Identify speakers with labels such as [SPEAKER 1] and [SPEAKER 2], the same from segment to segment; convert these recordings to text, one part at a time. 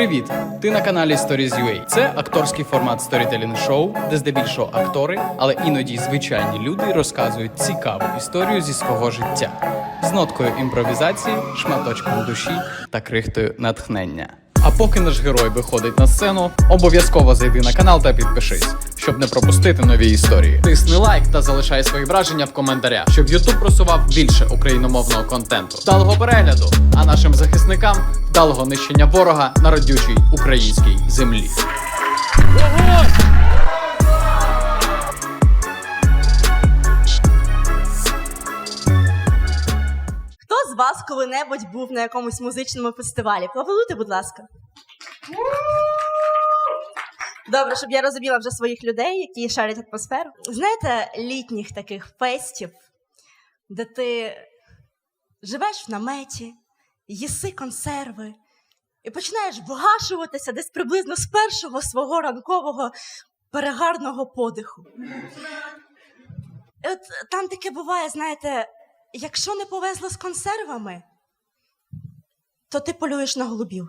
[SPEAKER 1] Привіт! Ти на каналі Stories.ua. Це акторський формат сторітелінг шоу, де здебільшого актори, але іноді звичайні люди розказують цікаву історію зі свого життя з ноткою імпровізації, шматочком душі та крихтою натхнення. А поки наш герой виходить на сцену, обов'язково зайди на канал та підпишись, щоб не пропустити нові історії. Тисни лайк та залишай свої враження в коментарях, щоб YouTube просував більше україномовного контенту. Вдалого перегляду, а нашим захисникам вдалого нищення ворога на родючій українській землі.
[SPEAKER 2] Хто з вас коли-небудь був на якомусь музичному фестивалі? Поаплодуйте, будь ласка. Добре, щоб я розуміла вже своїх людей, які шарять атмосферу. Знаєте, літніх таких фестів, де ти живеш в наметі, їси консерви і починаєш вгашуватися десь приблизно з першого свого ранкового перегарного подиху. От там таке буває, знаєте, якщо не повезло з консервами, то ти полюєш на голубів.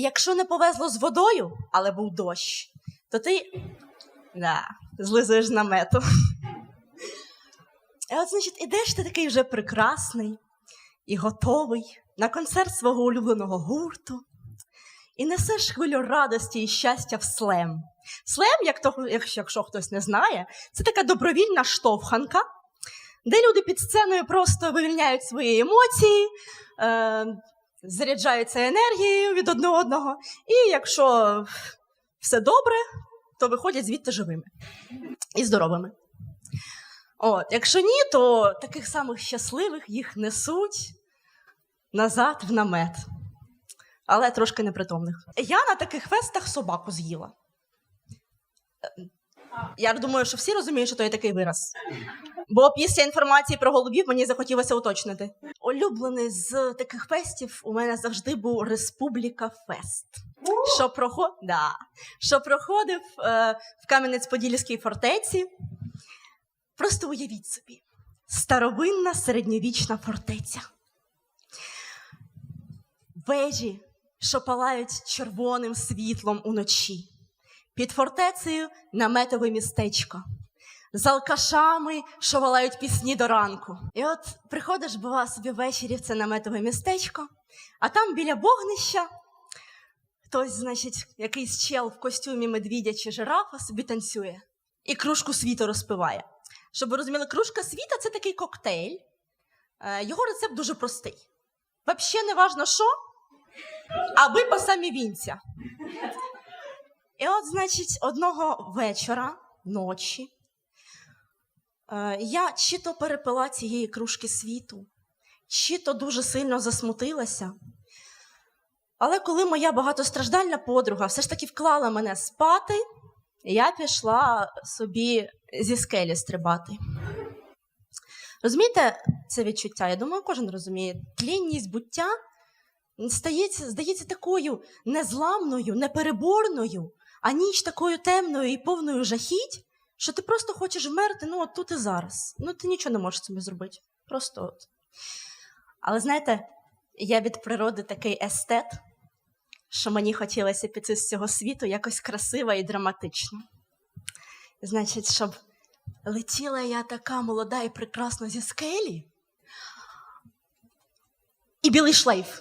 [SPEAKER 2] Якщо не повезло з водою, але був дощ, то ти да, злизуєш з намету. І от, значить, ідеш ти такий вже прекрасний і готовий на концерт свого улюбленого гурту, і несеш хвилю радості і щастя в слем. Слем, як то, якщо, якщо хтось не знає, це така добровільна штовханка, де люди під сценою просто вивільняють свої емоції, е, заряджаються енергією від одне одного, і якщо все добре, то виходять звідти живими і здоровими. От, якщо ні, то таких самих щасливих їх несуть назад в намет. Але трошки непритомних. Я на таких фестах собаку з'їла. Я думаю, що всі розуміють, що то є такий вираз. Бо після інформації про голубів мені захотілося уточнити. Улюблений з таких фестів у мене завжди був Республіка Фест. Що, проход... да. що проходив е, в Кам'янець-Подільській фортеці. Просто уявіть собі, старовинна середньовічна фортеця. Вежі, що палають червоним світлом уночі. Під фортецею наметове містечко. З алкашами, що волають пісні до ранку. І от приходиш, бува, собі ввечері в це наметове містечко, а там біля вогнища хтось, значить, якийсь чел в костюмі медвідя чи жирафа собі танцює і кружку світу розпиває. Щоб ви розуміли, кружка світа це такий коктейль. Е, Його рецепт дуже простий. Взагалі не важно що, аби по самі вінця. І от, значить, одного вечора, ночі, е, я чи то перепила цієї кружки світу, чи то дуже сильно засмутилася. Але коли моя багатостраждальна подруга все ж таки вклала мене спати, я пішла собі зі скелі стрибати. Розумієте це відчуття? Я думаю, кожен розуміє. Тлінність буття стається, здається такою незламною, непереборною, а ніч такою темною і повною жахіть, що ти просто хочеш вмерти ну, от тут і зараз. Ну, ти нічого не можеш цим зробити. Просто от. Але знаєте, я від природи такий естет, що мені хотілося піти з цього світу якось красиво і драматично. Значить, щоб летіла я така молода і прекрасна зі скелі. І білий шлейф.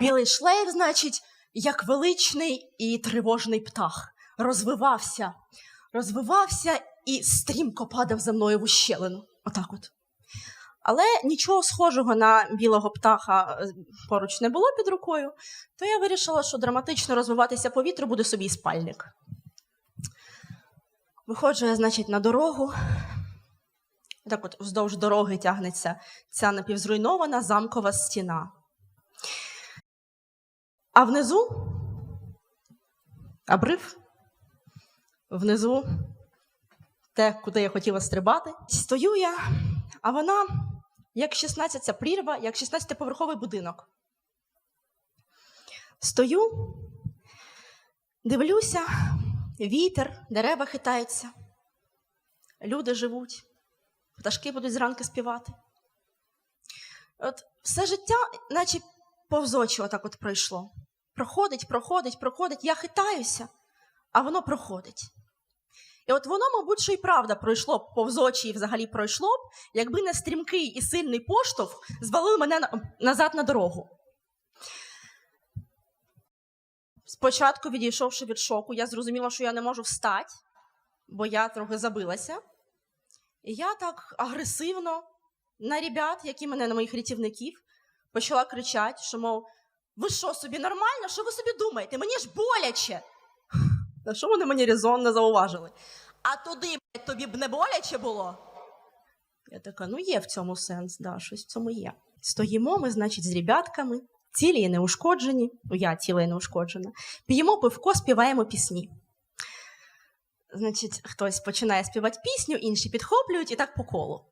[SPEAKER 2] Білий шлейф, значить, як величний і тривожний птах, розвивався, розвивався і стрімко падав за мною в ущелину. Отак от. Але нічого схожого на білого птаха е, поруч не було під рукою, то я вирішила, що драматично розвиватися по вітру буде собі спальник. Виходжу я, значить, на дорогу. Так от вздовж дороги тягнеться ця напівзруйнована замкова стіна. А внизу обрив, внизу те, куди я хотіла стрибати. Стою я, а вона як 16 ця прірва, як 16-поверховий будинок. Стою, дивлюся, вітер, дерева хитаються, люди живуть, пташки будуть зранку співати. От все життя, наче повз очі отак от пройшло. Проходить, проходить, проходить, я хитаюся, а воно проходить. І от воно, мабуть, що і правда пройшло б повз очі і взагалі пройшло б, якби не стрімкий і сильний поштовх звалив мене назад на дорогу. Спочатку, відійшовши від шоку, я зрозуміла, що я не можу встати, бо я трохи забилася. І я так агресивно на ребят, які мене на моїх рятівників, почала кричати, що, мов, ви що собі нормально? Що ви собі думаєте? Мені ж боляче. На що вони мені резонно зауважили? А туди, блядь, тобі б не боляче було? Я така, ну є в цьому сенс, да, щось в цьому є. Стоїмо ми, значить, з ребятками, цілі і неушкоджені, ну я ціла і неушкоджена. П'ємо пивко, співаємо пісні. Значить, хтось починає співати пісню, інші підхоплюють і так по колу.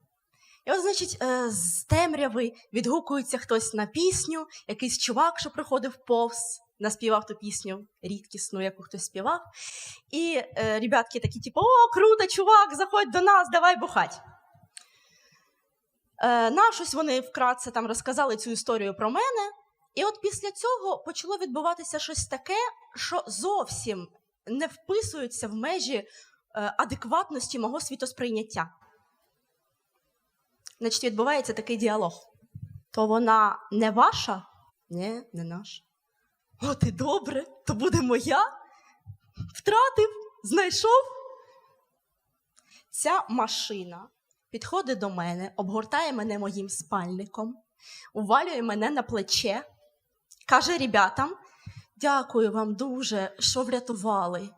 [SPEAKER 2] І от, значить, е, з темряви відгукується хтось на пісню, якийсь чувак, що приходив повз, наспівав ту пісню рідкісну, яку хтось співав. І е, ребятки такі, типу, о, круто, чувак, заходь до нас, давай бухать. Е, на щось вони вкратце там розказали цю історію про мене. І от після цього почало відбуватися щось таке, що зовсім не вписується в межі е, адекватності мого світосприйняття. Значить, відбувається такий діалог. То вона не ваша? Ні, не наша. От і добре, то буде моя. Втратив, знайшов. Ця машина підходить до мене, обгортає мене моїм спальником, увалює мене на плече, каже ребятам: дякую вам дуже, що врятували.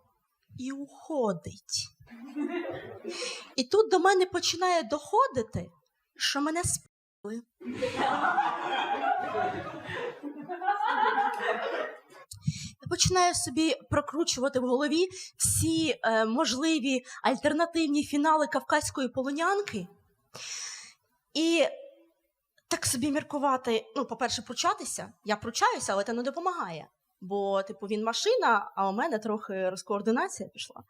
[SPEAKER 2] І уходить. І тут до мене починає доходити, що мене спали. Я починаю собі прокручувати в голові всі е, можливі альтернативні фінали кавказької полонянки. І так собі міркувати, ну, по-перше, пручатися. Я пручаюся, але це не допомагає. Бо, типу, він машина, а у мене трохи розкоординація пішла.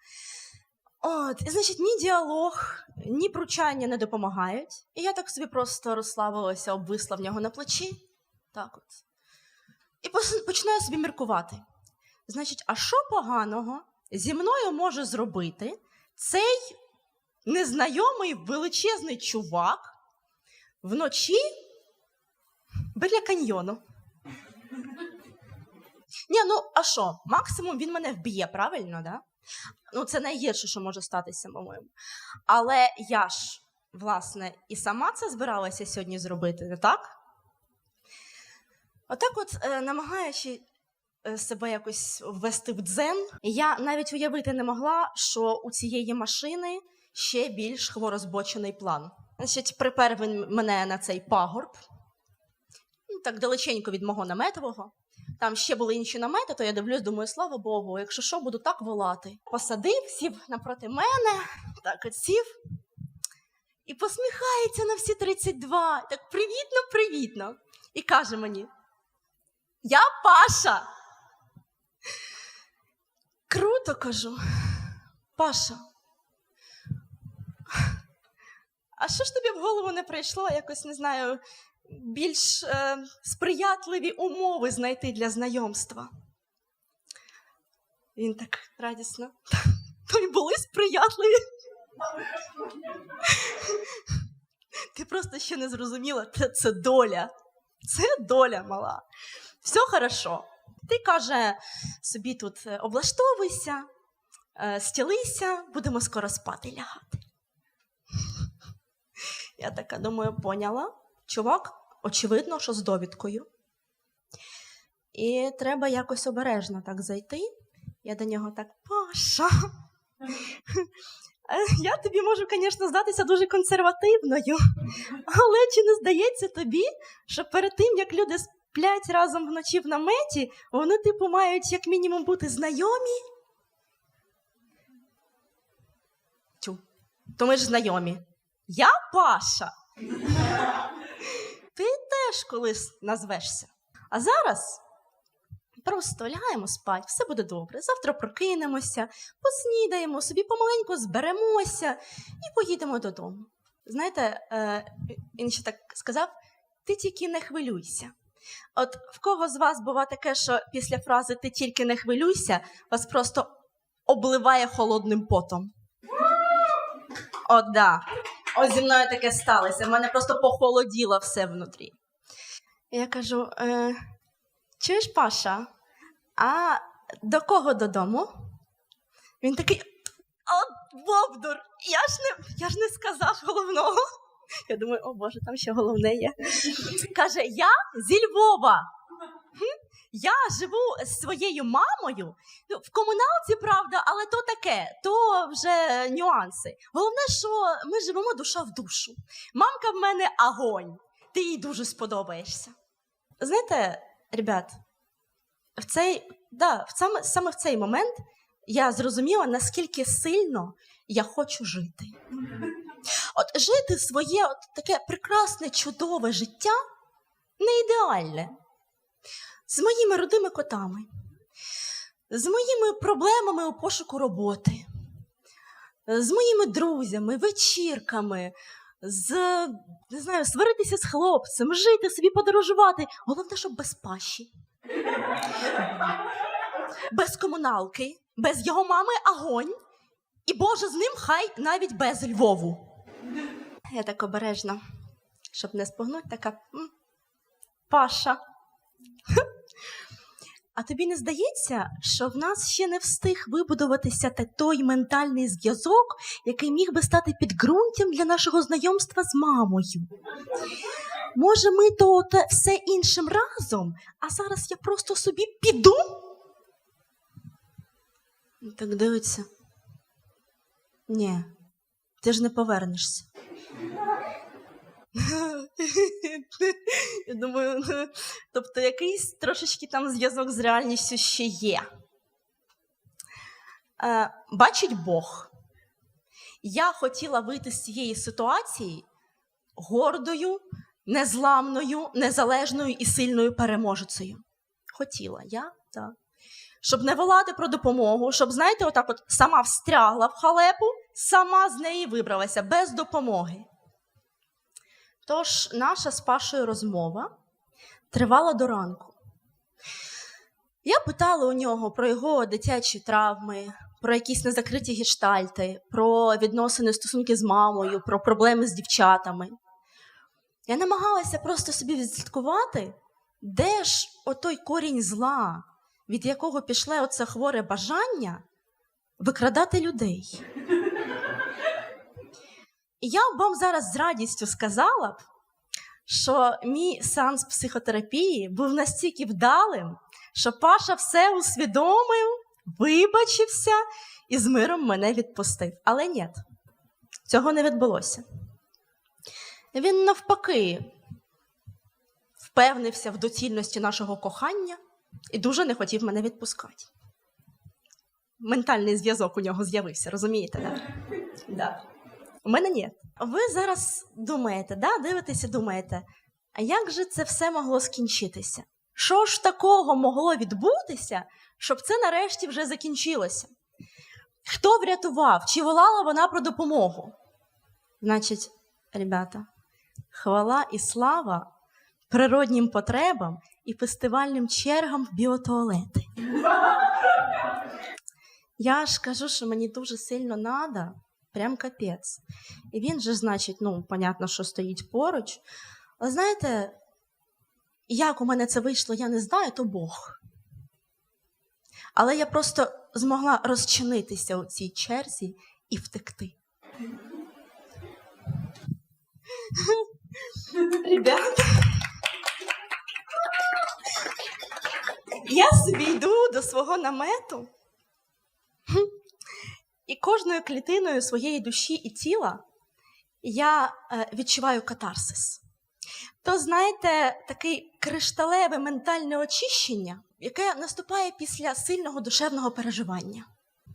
[SPEAKER 2] От, і, значить, ні діалог, ні пручання не допомагають. І я так собі просто розслабилася, обвисла в нього на плечі. Так от. І починаю собі міркувати. Значить, а що поганого зі мною може зробити цей незнайомий величезний чувак вночі біля каньйону? Ні, ну а що? Максимум він мене вб'є, правильно, да? Ну, це найгірше, що може статися, по-моєму. Але я ж, власне, і сама це збиралася сьогодні зробити, не так? Отак, от, е, намагаючи е, себе якось ввести в дзен, я навіть уявити не могла, що у цієї машини ще більш хворозбочений план. Значить, припер він мене на цей пагорб, ну, так далеченько від мого наметового. Там ще були інші намети, то я дивлюсь, думаю, слава Богу, якщо що, буду так волати. Посадив, сів напроти мене, так от сів. І посміхається на всі 32, так привітно, привітно. І каже мені: Я Паша. Круто кажу. Паша. А що ж тобі в голову не прийшло якось, не знаю, більш е, сприятливі умови знайти для знайомства? Він так радісно. То й були сприятливі. Ти просто ще не зрозуміла, це, це доля. Це доля мала. Все хорошо. Ти каже, собі тут е, облаштовуйся, е, стілися, будемо скоро спати лягати. Я така думаю, поняла. Чувак, очевидно, що з довідкою. І треба якось обережно так зайти. Я до нього так, Паша. Я тобі можу, звісно, здатися дуже консервативною, але чи не здається тобі, що перед тим, як люди сплять разом вночі в наметі, вони, типу, мають як мінімум бути знайомі? Тю, то ми ж знайомі. Я Паша. Ти теж колись назвешся. А зараз просто лягаємо спать, все буде добре. Завтра прокинемося, поснідаємо, собі помаленьку зберемося і поїдемо додому. Знаєте, е, він ще так сказав: ти тільки не хвилюйся. От в кого з вас бува таке, що після фрази ти тільки не хвилюйся, вас просто обливає холодним потом. От да. Ось зі мною таке сталося. В мене просто похолоділо все внутрі. Я кажу: е, чуєш, Паша, а до кого додому? Він такий. От Бовдур, я ж не, я ж не сказав головного. Я думаю, о Боже, там ще головне є. Каже: Я зі Львова. Я живу з своєю мамою. Ну, в комуналці, правда, але то таке, то вже нюанси. Головне, що ми живемо душа в душу. Мамка в мене агонь. Ти їй дуже сподобаєшся. Знаєте, ребят, в цей, да, в саме, саме в цей момент я зрозуміла, наскільки сильно я хочу жити. От жити своє от таке прекрасне, чудове життя не ідеальне. З моїми родими котами, з моїми проблемами у пошуку роботи, з моїми друзями, вечірками, з не знаю, сваритися з хлопцем, жити собі, подорожувати. Головне, щоб без паші, без комуналки, без його мами агонь. І Боже з ним хай навіть без Львову. Я так обережно, щоб не спугнути, така Паша. А тобі не здається, що в нас ще не встиг вибудуватися той ментальний зв'язок, який міг би стати підґрунтям для нашого знайомства з мамою? Може, ми то все іншим разом, а зараз я просто собі піду? Так дивиться. Ні, ти ж не повернешся. Я думаю, тобто якийсь трошечки там зв'язок з реальністю ще є. Е, бачить Бог. Я хотіла вийти з цієї ситуації гордою, незламною, незалежною і сильною переможецею. Хотіла я, так. Щоб не волати про допомогу, щоб, знаєте, отак от сама встрягла в халепу, сама з неї вибралася без допомоги. Тож наша з Пашою розмова тривала до ранку. Я питала у нього про його дитячі травми, про якісь незакриті гештальти, про відносини стосунки з мамою, про проблеми з дівчатами. Я намагалася просто собі відслідкувати, де ж отой корінь зла, від якого пішле оце хворе бажання викрадати людей. І я б вам зараз з радістю сказала б, що мій сеанс психотерапії був настільки вдалим, що Паша все усвідомив, вибачився і з миром мене відпустив. Але ні, цього не відбулося. Він навпаки впевнився в доцільності нашого кохання і дуже не хотів мене відпускати. Ментальний зв'язок у нього з'явився, розумієте? Да? Да. У мене ні. Ви зараз думаєте, да, дивитеся, думаєте, а як же це все могло скінчитися? Що ж такого могло відбутися, щоб це нарешті вже закінчилося? Хто врятував? Чи волала вона про допомогу? Значить, ребята, хвала і слава природнім потребам і фестивальним чергам в біотуалети. Я ж кажу, що мені дуже сильно надо, прям капець. І він же, значить, ну, понятно, що стоїть поруч. Але знаєте, як у мене це вийшло, я не знаю, то Бог. Але я просто змогла розчинитися у цій черзі і втекти. Ребята, я собі йду до свого намету. І кожною клітиною своєї душі і тіла я е, відчуваю катарсис. То, знаєте, таке кришталеве ментальне очищення, яке наступає після сильного душевного переживання.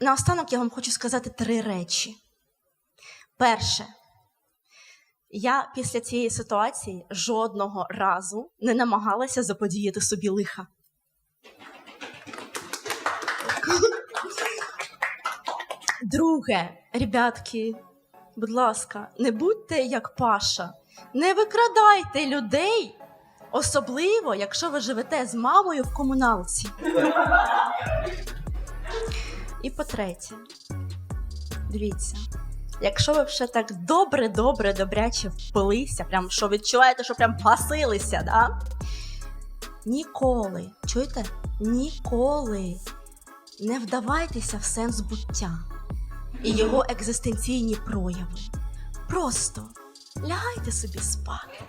[SPEAKER 2] Наостанок я вам хочу сказати три речі. Перше, я після цієї ситуації жодного разу не намагалася заподіяти собі лиха. Друге, ребятки, будь ласка, не будьте як Паша, не викрадайте людей Особливо, якщо ви живете з мамою в комуналці. І по-третє, дивіться, якщо ви вже так добре-добре, добряче впилися, прям що відчуваєте, що прям пасилися, да? ніколи, чуєте? Ніколи не вдавайтеся в сенс буття і його екзистенційні прояви. Просто лягайте собі спати.